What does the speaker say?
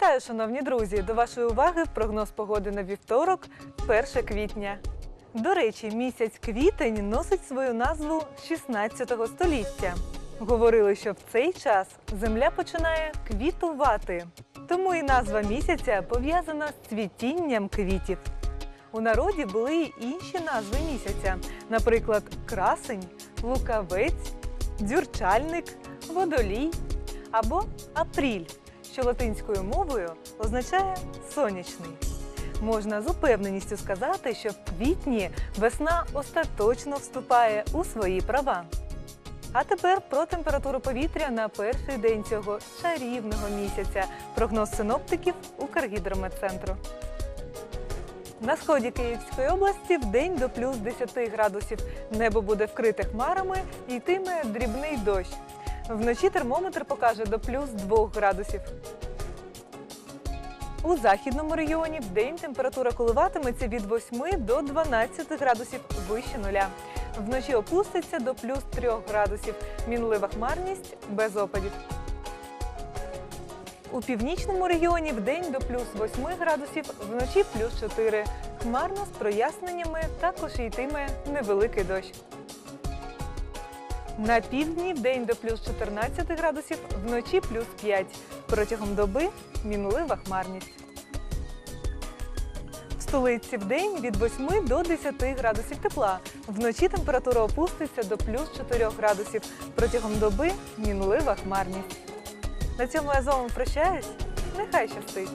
Вітаю, шановні друзі! До вашої уваги прогноз погоди на вівторок, 1 квітня. До речі, місяць квітень носить свою назву 16 століття. Говорили, що в цей час земля починає квітувати. Тому і назва місяця пов'язана з цвітінням квітів. У народі були й інші назви місяця, наприклад, красень, лукавець, дзюрчальник, водолій або апріль, що латинською мовою означає сонячний. Можна з упевненістю сказати, що в квітні весна остаточно вступає у свої права. А тепер про температуру повітря на перший день цього чарівного місяця. Прогноз синоптиків Укргідрометцентру. На сході Київської області в день до плюс 10 градусів. Небо буде вкрите хмарами йтиме дрібний дощ. Вночі термометр покаже до плюс 2 градусів. У західному регіоні в день температура коливатиметься від 8 до 12 градусів вище нуля. Вночі опуститься до плюс 3 градусів. Мінлива хмарність без опадів. У північному регіоні в день до плюс 8 градусів, вночі плюс 4. Хмарно з проясненнями також йтиме невеликий дощ. На півдні в день до плюс 14 градусів, вночі плюс 5. Протягом доби мінлива хмарність. В столиці в день від 8 до 10 градусів тепла. Вночі температура опуститься до плюс 4 градусів. Протягом доби мінлива хмарність. На цьому я з вами прощаюсь. Нехай щастить!